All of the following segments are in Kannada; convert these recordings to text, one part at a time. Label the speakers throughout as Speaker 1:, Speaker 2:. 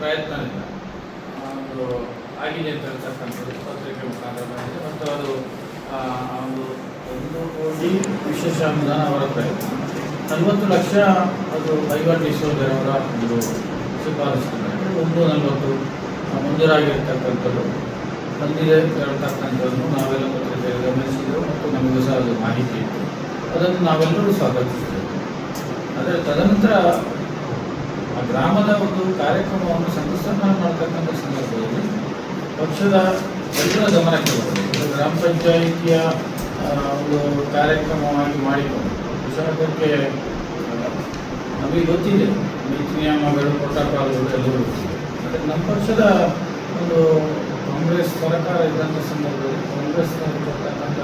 Speaker 1: ಪ್ರಯತ್ನದಿಂದ ಒಂದು ಆಗಿದೆ ಅಂತ ಹೇಳ್ತಕ್ಕಂಥದ್ದು ಪತ್ರಿಕೆ ಮುಖಾಂತರ ಮತ್ತು ಅದು ಒಂದು ಒಂದು ಕೋಟಿ ವಿಶೇಷ ಅನುದಾನ ಅವರ ಪ್ರಯತ್ನ. ನಲವತ್ತು ಲಕ್ಷ ಅದು ಐವತ್ತು ಅವರ ಒಂದು ಶಿಫಾರಸು ಒಂದು ನಲವತ್ತು ಮಂಜೂರಾಗಿರ್ತಕ್ಕಂಥದ್ದು. ಬಂದಿದೆ ಹೇಳ್ತಕ್ಕಂಥದ್ದನ್ನು ನಾವೆಲ್ಲ ಪತ್ರಿಕೆಯಲ್ಲಿ ಗಮನಿಸಿದ್ದೆವು ಮತ್ತು ನಮಗೂ ಸಹ ಅದು ಮಾಹಿತಿ ಇತ್ತು. ಅದನ್ನು ನಾವೆಲ್ಲರೂ ಸ್ವಾಗತಿಸಿದ್ದೇವೆ ಆದರೆ ತದನಂತರ ಗ್ರಾಮದ ಒಂದು ಕಾರ್ಯಕ್ರಮವನ್ನು ಸಂಕಷ್ಟನ ಮಾಡ್ತಕ್ಕಂಥ ಸಂದರ್ಭದಲ್ಲಿ ಪಕ್ಷದ ಎಲ್ಲರ ಗಮನಕ್ಕೆ ಬರಬೇಕು ಗ್ರಾಮ ಪಂಚಾಯಿತಿಯ ಆ, ಒಂದು ಕಾರ್ಯಕ್ರಮವಾಗಿ ಮಾಡಿಕೊಂಡು ವಿಷಯಕ್ಕೆ ನಮಗೆ ಗೊತ್ತಿದೆ. ನೀತಿ ನಿಯಮಗಳು ಪ್ರೋಟೋಕಾಲ್ಗಳು ಎಲ್ಲರೂ ಆದರೆ ನಮ್ಮ ಪಕ್ಷದ ಒಂದು ಕಾಂಗ್ರೆಸ್ ಸರ್ಕಾರ ಇದ್ದಂಥ ಸಂದರ್ಭದಲ್ಲಿ ಕಾಂಗ್ರೆಸ್ನಲ್ಲಿ ಕೊಡ್ತಕ್ಕಂಥ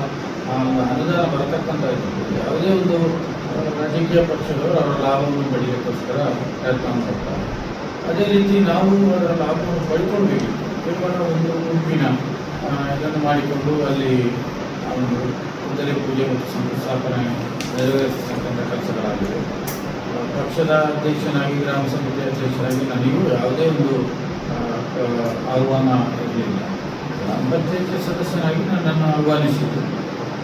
Speaker 1: ಆ ಒಂದು ಅನುದಾನ ಬರತಕ್ಕಂಥ ಯಾವುದೇ ಒಂದು ರಾಜಕೀಯ ಪಕ್ಷಗಳು ಅವರ ಲಾಭವನ್ನು ಪಡೆಯೋಕ್ಕೋಸ್ಕರ ಪ್ರಯತ್ನ ಮಾಡ್ತಾರೆ. ಅದೇ ರೀತಿ ನಾವು ಅದರ ಲಾಭವನ್ನು ಪಡ್ಕೊಳ್ಬೇಕು. ಕೇವಲ ಒಂದು ಗುಂಪಿನ ಇದನ್ನು ಮಾಡಿಕೊಂಡು ಅಲ್ಲಿ ಒಂದು ಕುದುರೆ ಪೂಜೆ ಮತ್ತು ಶಂಕುಸ್ಥಾಪನೆ ನೆರವೇರಿಸತಕ್ಕಂಥ ಕೆಲಸಗಳಾಗಿವೆ. ಪಕ್ಷದ ಅಧ್ಯಕ್ಷನಾಗಿ, ಗ್ರಾಮ ಸಮಿತಿ ಅಧ್ಯಕ್ಷರಾಗಿ ನನಗೂ ಯಾವುದೇ ಒಂದು ಆಹ್ವಾನ ಇರಲಿಲ್ಲ. ಗ್ರಾಮ ಪಂಚಾಯತಿ ಸದಸ್ಯನಾಗಿ ನನ್ನನ್ನು ಆಹ್ವಾನಿಸಿದ್ದು.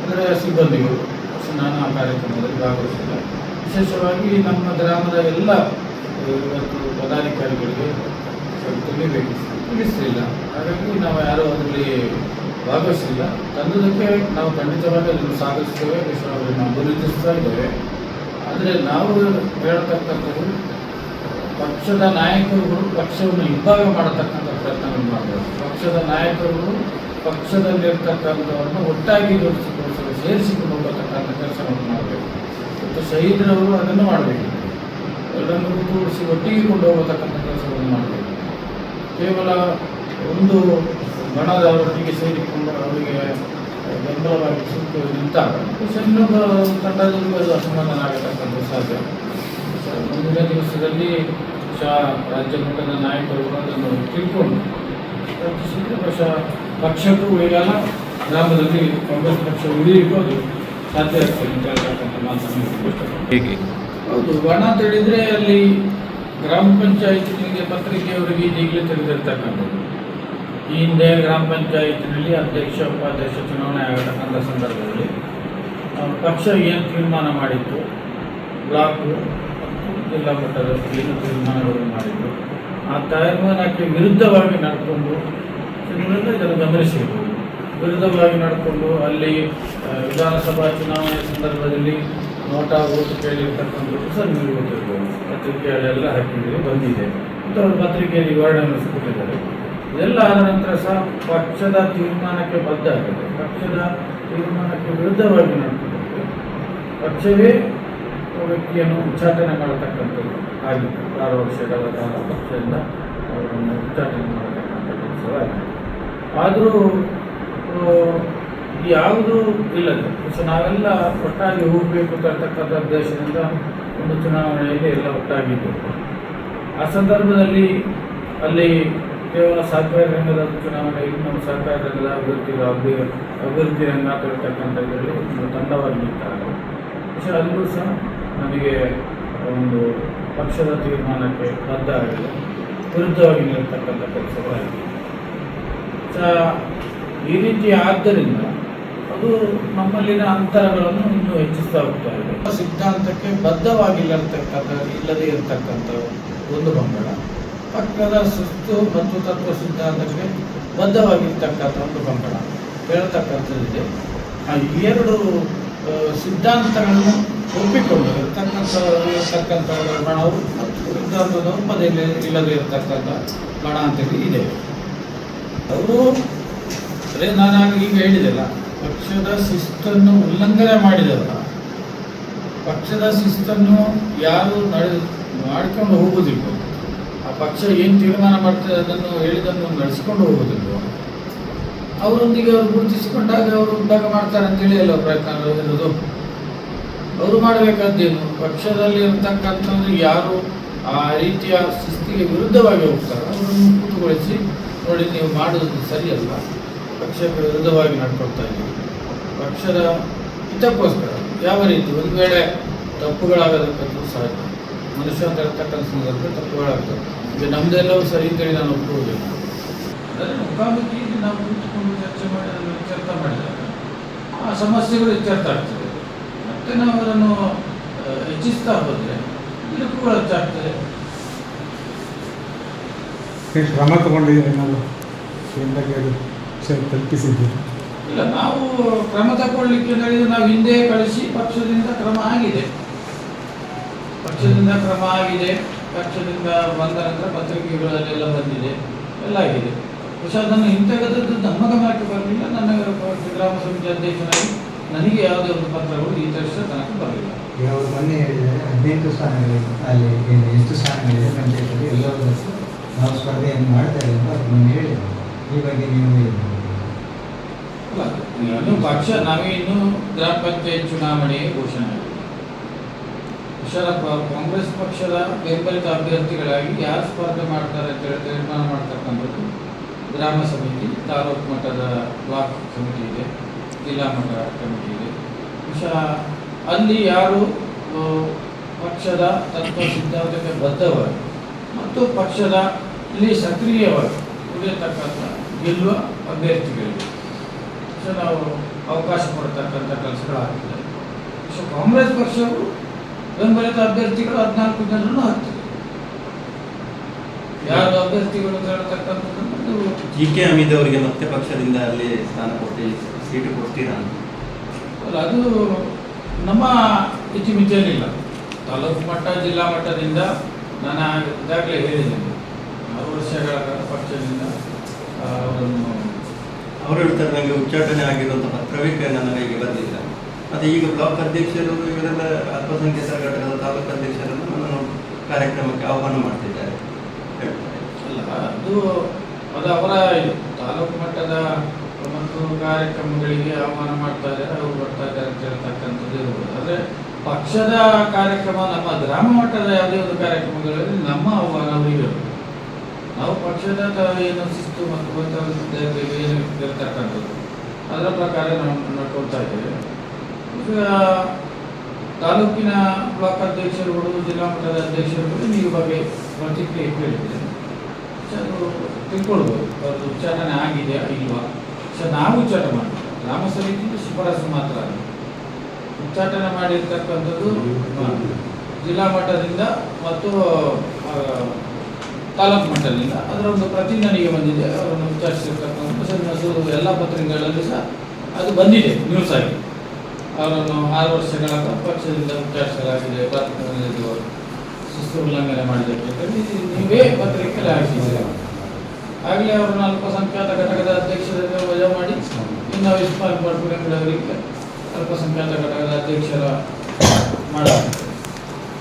Speaker 1: ಅಂದರೆ ಸಿಬ್ಬಂದಿಗಳು ಸ್ನಾನ ಕಾರ್ಯಕ್ರಮದಲ್ಲಿ ಭಾಗವಹಿಸಿದೆ ವಿಶೇಷವಾಗಿ ನಮ್ಮ ಗ್ರಾಮದ ಎಲ್ಲ ಇವತ್ತು ಪದಾಧಿಕಾರಿಗಳಿಗೆ ತಿಳಿಬೇಕು ತಿಳಿಸಲಿಲ್ಲ ಹಾಗಾಗಿ ನಾವು ಯಾರೂ ಅದರಲ್ಲಿ ಭಾಗವಹಿಸಲಿಲ್ಲ ತಂದದಕ್ಕೆ ನಾವು ಖಂಡಿತವಾಗಿ ಅದನ್ನು ಸಾಗಿಸ್ತೇವೆ ವಿಶ್ವವನ್ನು ನಾವು ಗುರುತಿಸ್ತಾ ಇದ್ದೇವೆ. ಆದರೆ ನಾವು ಹೇಳ್ತಕ್ಕಂಥದ್ದು, ಪಕ್ಷದ ನಾಯಕರುಗಳು ಪಕ್ಷವನ್ನು ಇಬ್ಬಾಗ ಮಾಡತಕ್ಕಂಥ ಪ್ರಯತ್ನವನ್ನು ಮಾಡಬೇಕು ಪಕ್ಷದ ನಾಯಕರುಗಳು ಪಕ್ಷದಲ್ಲಿರ್ತಕ್ಕಂಥವನ್ನು ಒಟ್ಟಾಗಿ ಜೋಡಿಸಿ ಸೇರಿಸಿಕೊಂಡು ಹೋಗತಕ್ಕಂಥ ಕೆಲಸವನ್ನು ಮಾಡಬೇಕು. ಮತ್ತು ಶಹೀದ್ರವರು ಅದನ್ನು ಮಾಡಬೇಕು. ಎರಡನ್ನು ಕೂಡಿಸಿ ಒಟ್ಟಿಗೆ ಕೊಂಡು ಹೋಗತಕ್ಕಂಥ ಕೆಲಸವನ್ನು ಮಾಡಬೇಕು. ಕೇವಲ ಒಂದು ಬಣದವರೊಟ್ಟಿಗೆ ಸೇರಿಕೊಂಡು ಅವರಿಗೆ ಬೆಂಬಲವಾಗಿ ಸುತ್ತು ನಿಂತಾಗ ಇನ್ನೊಬ್ಬ ತಂಡದಲ್ಲಿ ಅದು ಅಸಮಾಧಾನ ಆಗತಕ್ಕಂಥ ಸಾಧ್ಯ. ಮುಂದಿನ ದಿವಸದಲ್ಲಿ ಶಾ, ರಾಜ್ಯ ಮಟ್ಟದ ನಾಯಕರು ಅದನ್ನು ತಿಳ್ಕೊಂಡು ಪಕ್ಷಕ್ಕೂ ಉಳಿಯಲ್ಲ ಗ್ರಾಮದಲ್ಲಿ ಕಾಂಗ್ರೆಸ್ ಪಕ್ಷ ಉಳಿಯಲಿಕ್ಕೂ ಅದು ಸಾಧ್ಯ ಆಗ್ತದೆ ಮಾತನ್ನು.
Speaker 2: ಹೇಗೆ?
Speaker 1: ಹೌದು ಬಣ ತಿಳಿದ್ರೆ ಅಲ್ಲಿ ಗ್ರಾಮ ಪಂಚಾಯತಿನಿಗೆ ಪತ್ರಿಕೆಯವರಿಗೆ ಈಗಲೇ ತಿಳಿದಿರ್ತಕ್ಕಂಥದ್ದು. ಈ ಹಿಂದೆ ಗ್ರಾಮ ಪಂಚಾಯತಿನಲ್ಲಿ ಅಧ್ಯಕ್ಷ ಉಪಾಧ್ಯಕ್ಷ ಚುನಾವಣೆ ಆಗತಕ್ಕಂಥ ಸಂದರ್ಭದಲ್ಲಿ ಪಕ್ಷ ಏನು ತೀರ್ಮಾನ ಮಾಡಿತ್ತು? ಬ್ಲಾಕು ಜಿಲ್ಲಾ ಮಟ್ಟದ ಏನು ತೀರ್ಮಾನಗಳನ್ನು ಮಾಡಿದ್ರು ಆ ತೀರ್ಮಾನಕ್ಕೆ ವಿರುದ್ಧವಾಗಿ ನಡ್ಕೊಂಡು ಇದನ್ನು ಗಮನಿಸಿರ್ಬೋದು. ವಿರುದ್ಧವಾಗಿ ನಡ್ಕೊಂಡು ಅಲ್ಲಿ ವಿಧಾನಸಭಾ ಚುನಾವಣೆ ಸಂದರ್ಭದಲ್ಲಿ ನೋಟಾ ಓಟು ಕೇಳಿರ್ತಕ್ಕಂಥದ್ದು ಸರ್ ನೀವು ಗೊತ್ತಿರ್ಬೋದು. ಪತ್ರಿಕೆಗಳೆಲ್ಲ ಹಾಕಿದ್ದೀವಿ, ಬಂದಿದೆ. ಅವರು ಪತ್ರಿಕೆಯಲ್ಲಿ ವಿವರಣೆಯನ್ನು ಕೊಟ್ಟಿದ್ದಾರೆ. ಇದೆಲ್ಲ ಆದ ನಂತರ ಸಹ ಪಕ್ಷದ ತೀರ್ಮಾನಕ್ಕೆ ಬದ್ಧ ಆಗಿದೆ. ಪಕ್ಷದ ತೀರ್ಮಾನಕ್ಕೆ ವಿರುದ್ಧವಾಗಿ ನಡೆದುಕೊಂಡಿದೆ. ಪಕ್ಷವೇ ವ್ಯಕ್ತಿಯನ್ನು ಉಚ್ಚಾಟನೆ ಮಾಡತಕ್ಕಂಥದ್ದು ಆಗಿತ್ತು. ಆರು ವರ್ಷಗಳ ಕಾಲ ಪಕ್ಷದಿಂದ ಅವರನ್ನು ಉಚ್ಚಾಟನೆ ಮಾಡತಕ್ಕಂಥ ಕೆಲಸವಾಗಿದೆ ಆದರೂ ಯಾವುದೂ ಇಲ್ಲದೆ ಸೊ ನಾವೆಲ್ಲ ಒಟ್ಟಾಗಿ ಹೋಗಬೇಕು ಅಂತಕ್ಕಂಥ ಉದ್ದೇಶದಿಂದ ಒಂದು ಚುನಾವಣೆಯಲ್ಲಿ ಎಲ್ಲ ಒಟ್ಟಾಗಿದ್ದು. ಆ ಸಂದರ್ಭದಲ್ಲಿ ಅಲ್ಲಿ ಕೇವಲ ಸಹಕಾರ ರಂಗದ ಚುನಾವಣೆ ನಮ್ಮ ಸಹಕಾರ ರಂಗದ ಅಭಿವೃದ್ಧಿ, ಅಭಿ, ಅಭಿವೃದ್ಧಿ ರಂಗ ಅಂತ ಒಂದು ತಂಡವಾಗಿ ನಿಂತಾಗ ವಿಷಯ ಅಲ್ಲೂ ಸಹ ನಮಗೆ ಒಂದು ಪಕ್ಷದ ತೀರ್ಮಾನಕ್ಕೆ ಬದ್ಧ ವಿರುದ್ಧವಾಗಿ ನಿಲ್ತಕ್ಕಂಥ ಕೆಲಸಗಳಾಗಿದೆ ಈ ರೀತಿ ಆದ್ದರಿಂದ ಅದು ನಮ್ಮಲ್ಲಿನ ಅಂತರಗಳನ್ನು ಇನ್ನೂ ಹೆಚ್ಚಿಸ್ತಾ ಹೋಗ್ತಾ ಇದೆ. ಸಿದ್ಧಾಂತಕ್ಕೆ ಬದ್ಧವಾಗಿಲ್ಲರ್ತಕ್ಕಂಥ ಇಲ್ಲದೇ ಇರತಕ್ಕಂಥ ಒಂದು ಪಂಗಡ ಪಕ್ಕದ ಸುಸ್ತು ಮತ್ತು ತತ್ವ ಸಿದ್ಧಾಂತಕ್ಕೆ ಬದ್ಧವಾಗಿರ್ತಕ್ಕಂಥ ಒಂದು ಪಂಗಡ ಹೇಳ್ತಕ್ಕಂಥದ್ದಿದೆ ಆ ಎರಡು ಸಿದ್ಧಾಂತಗಳನ್ನು ಒಪ್ಪಿಕೊಂಡು ಇರ್ತಕ್ಕಂಥ ಇರ್ತಕ್ಕಂಥ ಬಣವು ಸಿದ್ಧಾಂತದ ಒಪ್ಪದೇ ಇಲ್ಲದೇ ಇರತಕ್ಕಂಥ ಬಣ ಅಂತೇಳಿ ಇದೆ. ಅವರು ಅದೇ ನಾನು ಈಗ ಹೇಳಿದೆಲ್ಲ, ಪಕ್ಷದ ಶಿಸ್ತನ್ನು ಉಲ್ಲಂಘನೆ ಮಾಡಿದಲ್ಲ, ಪಕ್ಷದ ಶಿಸ್ತನ್ನು ಯಾರು ನಡೆ, ಮಾಡ್ಕೊಂಡು ಹೋಗುವುದಿಲ್ಲ. ಆ ಪಕ್ಷ ಏನು ತೀರ್ಮಾನ ಮಾಡ್ತದೆ ಅದನ್ನು ಹೇಳಿದನ್ನು ನಡೆಸ್ಕೊಂಡು ಹೋಗುವುದಿಲ್ಲ. ಅವರೊಂದಿಗೆ ಅವರು ಗುರುತಿಸಿಕೊಂಡಾಗ ಅವರು ಉದ್ದಾಗ ಮಾಡ್ತಾರೆ ಅಂತೇಳಿ ಅಲ್ಲ ಪ್ರಯತ್ನ ಇರೋದು? ಅವರು ಮಾಡಬೇಕಾದ್ದೇನು? ಪಕ್ಷದಲ್ಲಿ ಇರ್ತಕ್ಕಂಥವ್ರು ಯಾರು ಆ ರೀತಿಯ ಶಿಸ್ತಿಗೆ ವಿರುದ್ಧವಾಗಿ ಹೋಗ್ತಾರೆ, ಅವರನ್ನು ಕೂತುಗೊಳಿಸಿ ನೋಡಿ ನೀವು ಮಾಡುವುದು ಸರಿಯಲ್ಲ. ಪಕ್ಷಕ್ಕೆ ವಿರುದ್ಧವಾಗಿ ನಡ್ಕೊಳ್ತಾ ಇದ್ದೀವಿ ಪಕ್ಷದ ಹಿತಕ್ಕೋಸ್ಕರ ಯಾವ ರೀತಿ ಒಂದು ವೇಳೆ ತಪ್ಪುಗಳಾಗತಕ್ಕಂಥದ್ದು ಸಹಜ ಮನುಷ್ಯ ಅಂತ ಇರ್ತಕ್ಕಂಥ ಸಂದರ್ಭ ತಪ್ಪುಗಳಾಗ್ತದೆ ಈಗ ನಮ್ಮದೆಲ್ಲವೂ ಸರಿ ಅಂತೇಳಿ ನಾನು ಒಪ್ಪುವುದಿಲ್ಲ ಅಂದರೆ ಮುಖಾಮುಖಿ ನಾವು ಕೂತ್ಕೊಂಡು ಚರ್ಚೆ ಮಾಡಿ ಅದನ್ನು ಇತ್ಯರ್ಥ ಮಾಡಿದಾಗ ಆ ಸಮಸ್ಯೆಗಳು ಇತ್ಯರ್ಥ ಆಗ್ತದೆ ಮತ್ತೆ ನಾವು ಅದನ್ನು ಹೆಚ್ಚಿಸ್ತಾ ಹೋದರೆ ಇದಕ್ಕೂ ಹೆಚ್ಚಾಗ್ತದೆ
Speaker 2: ಶ್ರಮ ಕ್ರಮ ತಗೊಂಡಿದ್ದೀರಿ ಹಿಂದಕ್ಕೆ ಕೇಂದ್ರಕ್ಕೆ ಅದು ಸರ್ ತಲುಪಿಸಿದ್ದೀರಿ.
Speaker 1: ಇಲ್ಲ ನಾವು ಕ್ರಮ ತಗೊಳ್ಳಿಕ್ಕೆ ಹೇಳಿದ್ರೆ ನಾವು ಹಿಂದೆ ಕಳಿಸಿ ಪಕ್ಷದಿಂದ ಕ್ರಮ ಆಗಿದೆ. ಪಕ್ಷದಿಂದ ಕ್ರಮ ಆಗಿದೆ ಪಕ್ಷದಿಂದ ಬಂದ ನಂತರ ಪತ್ರಿಕೆಗಳಲ್ಲೆಲ್ಲ ಬಂದಿದೆ ಎಲ್ಲ ಆಗಿದೆ. ಬಹುಶಃ ನನ್ನ ಹಿಂತೆಗೆದದ್ದು ನಮ್ಮ ಗಮನಕ್ಕೆ ಬರಲಿಲ್ಲ ನನ್ನ ಗ್ರಾಮ ಸಮಿತಿ ಅಧ್ಯಕ್ಷನಾಗಿ ನನಗೆ ಯಾವುದೇ ಒಂದು ಪತ್ರಗಳು ಈ ವರ್ಷ ತನಕ ಬರಲಿಲ್ಲ.
Speaker 3: ಯಾವಾಗ ಮೊನ್ನೆ ಹೇಳಿದರೆ ಹದಿನೆಂಟು ಸ್ಥಾನಗಳಿದೆ ಅಲ್ಲಿ ಎಷ್ಟು ಸ್ಥಾನಗಳಿದೆ ಪಂಚಾಯತಲ್ಲಿ ಎಲ್ಲರೂ ನಾವು ಸ್ಪರ್ಧೆಯನ್ನು ಮಾಡ್ತಾ ಇಲ್ಲ ಅವ್ರು ಮೊನ್ನೆ ಈ ಬಗ್ಗೆ ನೀವು
Speaker 1: ಇನ್ನು ಪಕ್ಷ ನಾವೇ ಇನ್ನು ಗ್ರಾಮ ಪಂಚಾಯತ್ ಚುನಾವಣೆ ಘೋಷಣೆ ಹುಷಾರಪ್ಪ ಕಾಂಗ್ರೆಸ್ ಪಕ್ಷದ ಬೆಂಬಲಿತ ಅಭ್ಯರ್ಥಿಗಳಾಗಿ ಯಾರು ಸ್ಪರ್ಧೆ ಮಾಡ್ತಾರೆ ಅಂತ ಹೇಳಿ ತೀರ್ಮಾನ ಮಾಡ್ತಕ್ಕಂಥದ್ದು ಗ್ರಾಮ ಸಮಿತಿ, ತಾಲೂಕು ಮಟ್ಟದ ಬ್ಲಾಕ್ ಸಮಿತಿ ಇದೆ, ಜಿಲ್ಲಾ ಮಟ್ಟ ಕಮಿಟಿ ಇದೆ. ಹುಷಾ ಅಲ್ಲಿ ಯಾರು ಪಕ್ಷದ ತತ್ವ ಸಿದ್ಧಾಂತಕ್ಕೆ ಬದ್ಧವಾಗಿ ಮತ್ತು ಪಕ್ಷದ ಇಲ್ಲಿ ಸಕ್ರಿಯವಾಗಿ ಉಳಿಯತಕ್ಕಂಥ ಗೆಲ್ಲುವ ಅಭ್ಯರ್ಥಿಗಳು ಸೊ ನಾವು ಅವಕಾಶ ಕೊಡ್ತಕ್ಕಂಥ ಕೆಲಸಗಳಾಗ್ತದೆ ಸೊ ಕಾಂಗ್ರೆಸ್ ಪಕ್ಷವು ಬೆಂಬಲಿತ ಅಭ್ಯರ್ಥಿಗಳು ಹದಿನಾಲ್ಕು ಜನರನ್ನು ಹಾಕ್ತದೆ. ಯಾರು ಅಭ್ಯರ್ಥಿಗಳು ಹೇಳ್ತಕ್ಕಂಥದ್ದು
Speaker 4: ಜಿ ಕೆ ಅಮಿದ್ ಅವರಿಗೆ ಮತ್ತೆ ಪಕ್ಷದಿಂದ ಅಲ್ಲಿ ಸ್ಥಾನ ಕೊಟ್ಟು ಸೀಟು ಕೊಡ್ತೀರಾ
Speaker 1: ಅಲ್ಲ ಅದು ನಮ್ಮ ಇತಿಮಿತಿಯಲ್ಲಿಲ್ಲ. ತಾಲೂಕು ಮಟ್ಟ ಜಿಲ್ಲಾ ಮಟ್ಟದಿಂದ ನಾನು ಈಗಾಗಲೇ ಹೇಳಿದ್ದೇನೆ. ಆರು ವರ್ಷಗಳ ಕಾಲ ಪಕ್ಷದಿಂದ
Speaker 4: ಅವರು ಹೇಳ್ತಾರೆ ನನಗೆ ಉಚ್ಚಾಟನೆ ಆಗಿರುವಂಥ ಪತ್ರವೇ ನನ್ನ ಕೈಗೆ ಬಂದಿಲ್ಲ. ಮತ್ತೆ ಈಗ ಬ್ಲಾಕ್ ಅಧ್ಯಕ್ಷರು, ಇವರೆಲ್ಲ ಅಲ್ಪಸಂಖ್ಯಾತರ ಘಟಕದ ತಾಲೂಕು ಅಧ್ಯಕ್ಷರನ್ನು ನನ್ನನ್ನು ಕಾರ್ಯಕ್ರಮಕ್ಕೆ ಆಹ್ವಾನ ಮಾಡ್ತಿದ್ದಾರೆ.
Speaker 1: ಅಲ್ಲ, ಅದು ಅದು ಅವರ ತಾಲೂಕು ಮಟ್ಟದ ಮತ್ತು ಕಾರ್ಯಕ್ರಮಗಳಿಗೆ ಆಹ್ವಾನ ಮಾಡ್ತಾ ಇದ್ದಾರೆ ಅವರು ಬರ್ತಾ ಇದ್ದಾರೆ ಅಂತ ಹೇಳ್ತಕ್ಕಂಥದ್ದು ಇರ್ಬೋದು. ಆದರೆ ಪಕ್ಷದ ಕಾರ್ಯಕ್ರಮ, ನಮ್ಮ ಗ್ರಾಮ ಮಟ್ಟದ ಯಾವುದೇ ಒಂದು ಕಾರ್ಯಕ್ರಮಗಳಲ್ಲಿ ನಮ್ಮ ಆಹ್ವಾನವೂ ಇರುತ್ತೆ. ನಾವು ಪಕ್ಷದ ಏನು ಶಿಸ್ತು ಮತ್ತು ಗೊತ್ತಾಗುತ್ತೆ ಇರ್ತಕ್ಕಂಥದ್ದು ಅದರ ಪ್ರಕಾರ ನಾವು ನಡ್ಕೊಳ್ತಾ ಇದ್ದೇವೆ. ಈಗ ತಾಲೂಕಿನ ಬ್ಲಾಕ್ ಅಧ್ಯಕ್ಷರುಗಳು ಜಿಲ್ಲಾ ಮಟ್ಟದ ಅಧ್ಯಕ್ಷರುಗಳು ಈ ಬಗ್ಗೆ ಪ್ರತಿಕ್ರಿಯೆ ಕೇಳಿದ್ದೇನೆ ಅದು ತಿಳ್ಕೊಳ್ಬೋದು. ಅದು ಉಚ್ಚಾರಣೆ ಆಗಿದೆ ಇಲ್ವಾ ಸರ್, ನಾವು ಉಚ್ಚಾಟ ಮಾಡ್ತೀವಿ. ಗ್ರಾಮ ಸಮಿತಿ ಶಿಫಾರಸು ಮಾತ್ರ ಉಚ್ಚಾಟನೆ ಮಾಡಿರ್ತಕ್ಕಂಥದ್ದು, ಜಿಲ್ಲಾ ಮಟ್ಟದಿಂದ ಮತ್ತು ತಾಲೂಕು ಮಟ್ಟದಿಂದ ಅದರ ಒಂದು ಪ್ರತಿ ನನಗೆ ಬಂದಿದೆ. ಅವರನ್ನು ವಿಚಾರಿಸಿರ್ತಕ್ಕಂಥ ಸಣ್ಣ ಎಲ್ಲ ಪತ್ರಿಕೆಗಳಲ್ಲಿ ಸಹ ಅದು ಬಂದಿದೆ ನ್ಯೂಸ್ ಆಗಿ. ಅವರನ್ನು ಆರು ವರ್ಷಗಳ ಪಕ್ಷದಿಂದ ವಿಚಾರಿಸಲಾಗಿದೆ. ಪ್ರಾಥಮಿಕ ಶಿಸ್ತು ಉಲ್ಲಂಘನೆ ಮಾಡಿದ್ದಕ್ಕೆ ನೀವೇ ಪತ್ರಿಕೆಯಲ್ಲಿ ಹಾಕಿದ್ದೀರಿ. ಆಗಲೇ ಅವರನ್ನು ಅಲ್ಪಸಂಖ್ಯಾತ ಘಟಕದ ಅಧ್ಯಕ್ಷರನ್ನು ವಜಾ ಮಾಡಿ ಇನ್ನು ಇಸ್ಮಾಲ್ ಅವರಿಗೆ ಅಲ್ಪಸಂಖ್ಯಾತ ಘಟಕದ ಅಧ್ಯಕ್ಷರ ಮಾಡಲಾಗಿದೆ.